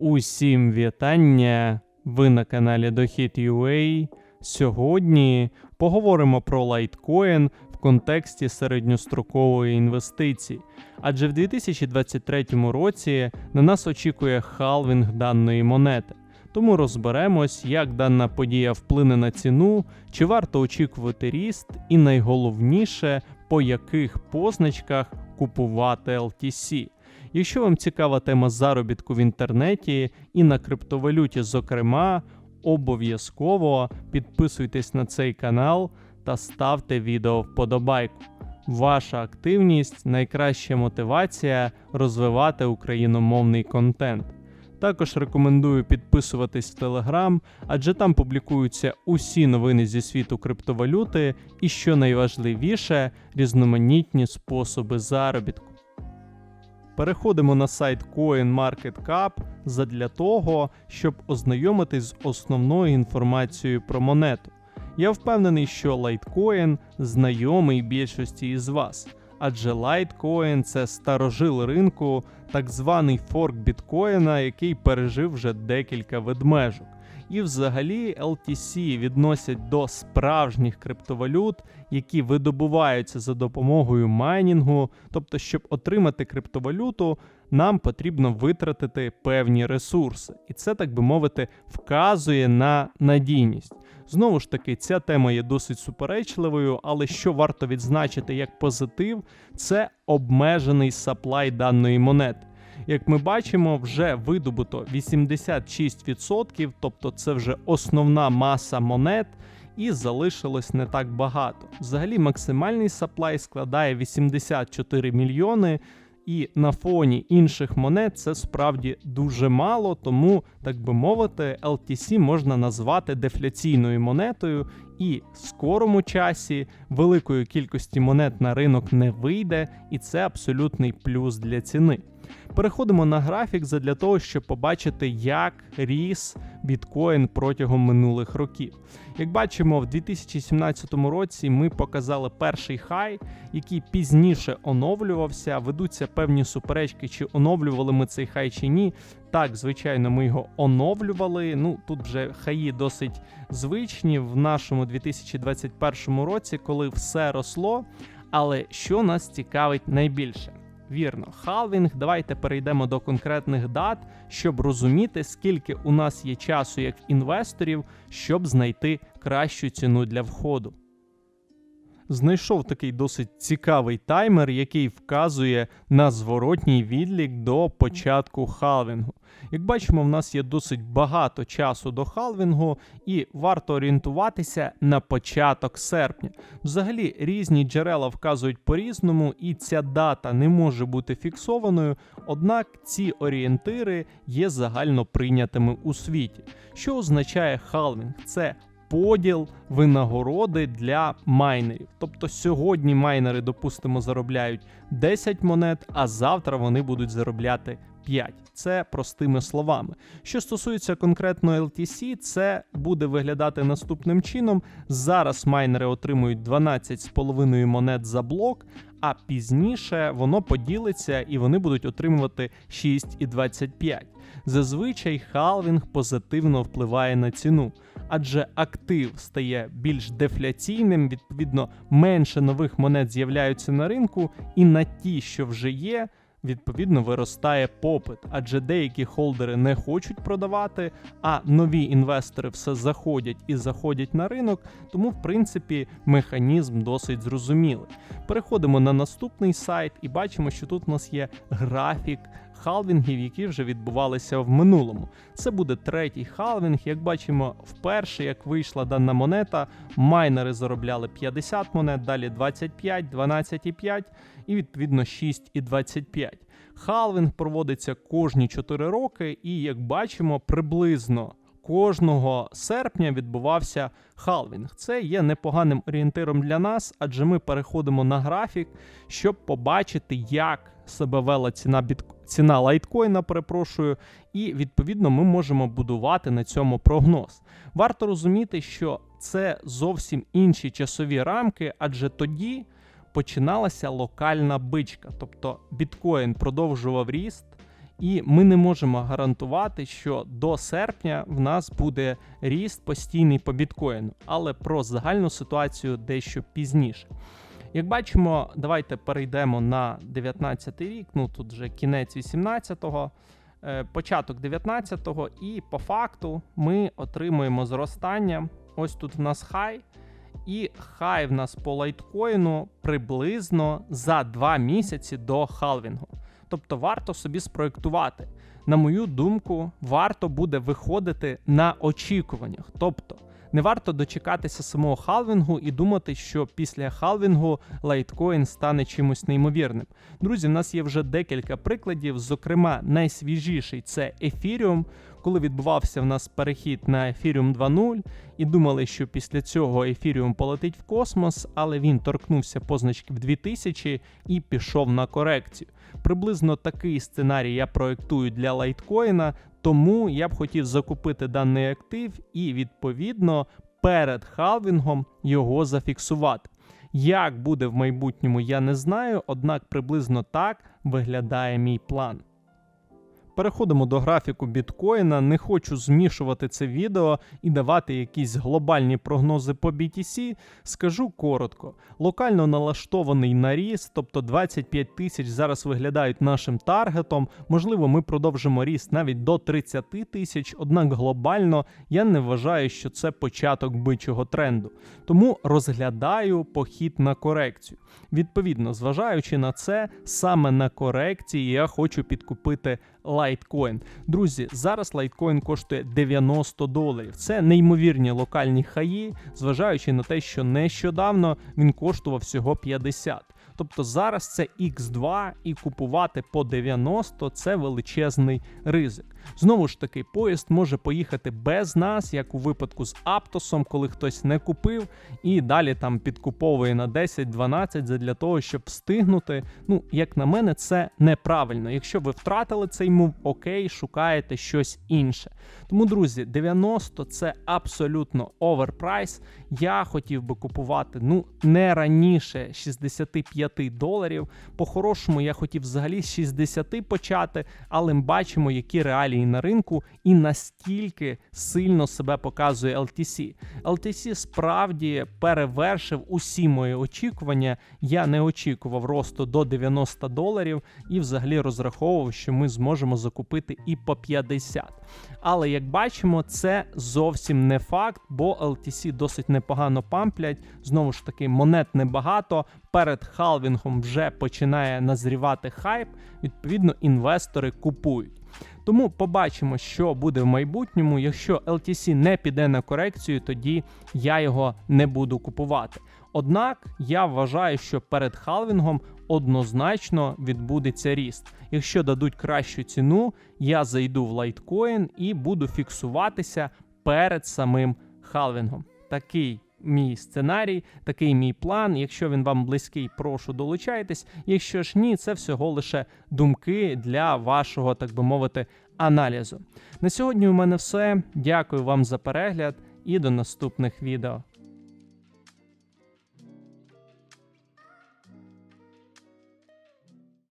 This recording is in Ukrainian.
Усім вітання! Ви на каналі Дохід.ua. Сьогодні поговоримо про лайткоін в контексті середньострокової інвестиції. Адже в 2023 році на нас очікує халвінг даної монети. Тому розберемось, як дана подія вплине на ціну, чи варто очікувати ріст, і найголовніше, по яких позначках купувати LTC. Якщо вам цікава тема заробітку в інтернеті і на криптовалюті, зокрема, обов'язково підписуйтесь на цей канал та ставте відео вподобайку. Ваша активність найкраща мотивація розвивати україномовний контент. Також рекомендую підписуватись в Телеграм, адже там публікуються усі новини зі світу криптовалюти і, що найважливіше, різноманітні способи заробітку. Переходимо на сайт CoinMarketCap задля того, щоб ознайомитись з основною інформацією про монету. Я впевнений, що лайткоін знайомий більшості із вас, адже лайткоін це старожил ринку, так званий форк біткоїна, який пережив вже декілька ведмежок. І взагалі LTC відносять до справжніх криптовалют, які видобуваються за допомогою майнінгу. Тобто, щоб отримати криптовалюту, нам потрібно витратити певні ресурси. І це, так би мовити, вказує на надійність. Знову ж таки, ця тема є досить суперечливою, але що варто відзначити як позитив, це обмежений саплай даної монети. Як ми бачимо, вже видобуто 86%, тобто це вже основна маса монет, і залишилось не так багато. Взагалі, максимальний саплай складає 84 мільйони. І на фоні інших монет це справді дуже мало, тому, так би мовити, LTC можна назвати дефляційною монетою, і в скорому часі великої кількості монет на ринок не вийде, і це абсолютний плюс для ціни. Переходимо на графік для того, щоб побачити, як ріс біткоін протягом минулих років. Як бачимо, в 2017 році ми показали перший хай, який пізніше оновлювався. Ведуться певні суперечки, чи оновлювали ми цей хай чи ні. Так, звичайно, ми його оновлювали. Ну тут вже хаї досить звичні в нашому 2021 році, коли все росло. Але що нас цікавить найбільше? Вірно, халвінг. Давайте перейдемо до конкретних дат, щоб розуміти, скільки у нас є часу як інвесторів, щоб знайти кращу ціну для входу. Знайшов такий досить цікавий таймер, який вказує на зворотній відлік до початку халвінгу. Як бачимо, в нас є досить багато часу до халвінгу, і варто орієнтуватися на початок серпня. Взагалі, різні джерела вказують по-різному, і ця дата не може бути фіксованою, однак ці орієнтири є загально прийнятими у світі. Що означає халвінг? Це поділ винагороди для майнерів. Тобто сьогодні майнери, допустимо, заробляють 10 монет, а завтра вони будуть заробляти 5. Це простими словами. Що стосується конкретно LTC, це буде виглядати наступним чином. Зараз майнери отримують 12,5 монет за блок, а пізніше воно поділиться і вони будуть отримувати 6,25. Зазвичай халвінг позитивно впливає на ціну, адже актив стає більш дефляційним, відповідно, менше нових монет з'являються на ринку, і на ті, що вже є, відповідно виростає попит, адже деякі холдери не хочуть продавати, а нові інвестори все заходять і заходять на ринок. Тому, в принципі, механізм досить зрозумілий. Переходимо на наступний сайт і бачимо, що тут у нас є графік. Халвінгів, які вже відбувалися в минулому. Це буде третій халвінг. Як бачимо, вперше, як вийшла дана монета, майнери заробляли 50 монет, далі 25, 12,5 і відповідно 6,25. Халвінг проводиться кожні 4 роки, і як бачимо, приблизно. Кожного серпня відбувався халвінг. Це є непоганим орієнтиром для нас, адже ми переходимо на графік, щоб побачити, як себе вела ціна бітк... ціна лайткоїна, перепрошую, і відповідно ми можемо будувати на цьому прогноз. Варто розуміти, що це зовсім інші часові рамки, адже тоді починалася локальна бичка, тобто біткоін продовжував ріст. І ми не можемо гарантувати, що до серпня в нас буде ріст постійний по біткоїну, але про загальну ситуацію дещо пізніше. Як бачимо, давайте перейдемо на 19 рік. Ну тут вже кінець 18-го, е, початок 19-го, і по факту ми отримуємо зростання. Ось тут в нас хай. І хай в нас по лайткоїну приблизно за 2 місяці до халвінгу. Тобто варто собі спроектувати. На мою думку, варто буде виходити на очікуваннях. Тобто не варто дочекатися самого халвінгу і думати, що після халвінгу лайткоін стане чимось неймовірним. Друзі, в нас є вже декілька прикладів. Зокрема, найсвіжіший це Ethereum, коли відбувався в нас перехід на Ethereum 2.0, і думали, що після цього Ethereum полетить в космос, але він торкнувся позначки в 2000 і пішов на корекцію. Приблизно такий сценарій я проектую для лайткоїна, тому я б хотів закупити даний актив і відповідно перед халвінгом його зафіксувати. Як буде в майбутньому, я не знаю, однак приблизно так виглядає мій план. Переходимо до графіку біткоїна. Не хочу змішувати це відео і давати якісь глобальні прогнози по BTC. Скажу коротко: локально налаштований наріст, тобто 25 тисяч зараз виглядають нашим таргетом. Можливо, ми продовжимо ріст навіть до 30 тисяч, однак глобально я не вважаю, що це початок бичого тренду. Тому розглядаю похід на корекцію. Відповідно, зважаючи на це, саме на корекції я хочу підкупити Litecoin. Друзі, зараз Litecoin коштує 90 доларів. Це неймовірні локальні хаї, зважаючи на те, що нещодавно він коштував всього 50. Тобто зараз це X2 і купувати по 90 це величезний ризик. Знову ж таки, поїзд може поїхати без нас, як у випадку з Аптосом, коли хтось не купив і далі там підкуповує на 10-12 для того, щоб встигнути. Ну, як на мене, це неправильно. Якщо ви втратили цей мув, окей, шукаєте щось інше. Тому, друзі, 90 це абсолютно оверпрайс. Я хотів би купувати ну не раніше 65 доларів. По-хорошому, я хотів взагалі з 60 почати, але ми бачимо, які реалії на ринку і наскільки сильно себе показує LTC. LTC справді перевершив усі мої очікування. Я не очікував росту до 90 доларів і взагалі розраховував, що ми зможемо закупити і по 50. Але як бачимо, це зовсім не факт, бо LTC досить непогано памплять. Знову ж таки, монет небагато. Перед халвінгом вже починає назрівати хайп. Відповідно, інвестори купують. Тому побачимо, що буде в майбутньому. Якщо LTC не піде на корекцію, тоді я його не буду купувати. Однак я вважаю, що перед халвінгом однозначно відбудеться ріст. Якщо дадуть кращу ціну, я зайду в лайткоін і буду фіксуватися перед самим халвінгом. Такий мій сценарій, такий мій план. Якщо він вам близький, прошу долучайтесь. Якщо ж ні, це всього лише думки для вашого, так би мовити, аналізу. На сьогодні у мене все. Дякую вам за перегляд і до наступних відео.